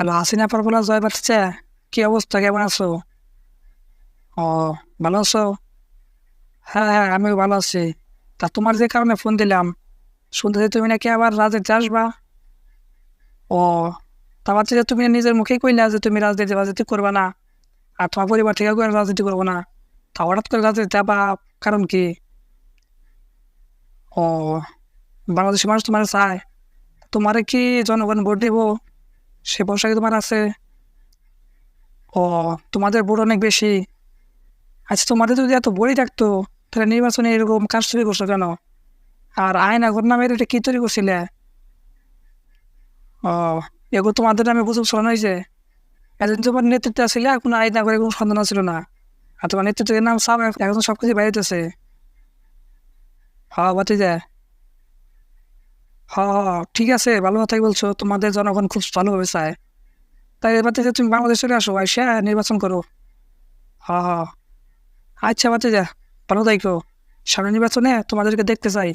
Hello, Hasina পারবলা জয় বাচ্চা কি অবস্থা, কেমন আছো? ও, ভালো আছো? হ্যাঁ হ্যাঁ আমিও ভালো আছি। তা তোমার যে কারণে ফোন দিলাম, শুনতে তুমি নাকি আবার রাজনীতি আসবা ও, তা ভাবছি যে তুমি নিজের মুখেই কইলা যে তুমি রাজনীতি রাজনীতি করবে না, আর তোমার পরিবার থেকে করে রাজনীতি করব না। তা হঠাৎ করে রাজনীতি যাবা, কারণ কি? ও, বাংলাদেশের মানুষ তোমার চায়। তোমারে কি জনগণ ভোট দিব? সে ভরসা কি তোমার আছে? ও, তোমাদের ভোট অনেক বেশি। আচ্ছা তোমাদের যদি এত বড়ি থাকতো, তাহলে নির্বাচনে এরকম কাজ তৈরি করছ কেন? আর আয়না ঘর নামে এটা কি তৈরি করছিলে? ও, এগুলো তোমাদের নামে বুঝুক শোনা হয়েছে। এতদিন তোমার নেতৃত্বে আসলে কোনো আয়না করে কোনো সন্ধান ছিল না। আর তোমার নেতৃত্বের নাম সব এখন সব কিছু বাইরেতেছে হ্যাঁ বাতি ঠিক আছে, ভালো কথাই বলছো। তোমাদের জনগণ খুব ভালোভাবে চায়। তাই এবার থেকে তুমি বাংলাদেশ চলে আসো আইসা নির্বাচন করো। হ্যাঁ হ্যাঁ আচ্ছা বাচ্চা যা ভালো থাইকো সামনে নির্বাচনে তোমাদেরকে দেখতে চাই।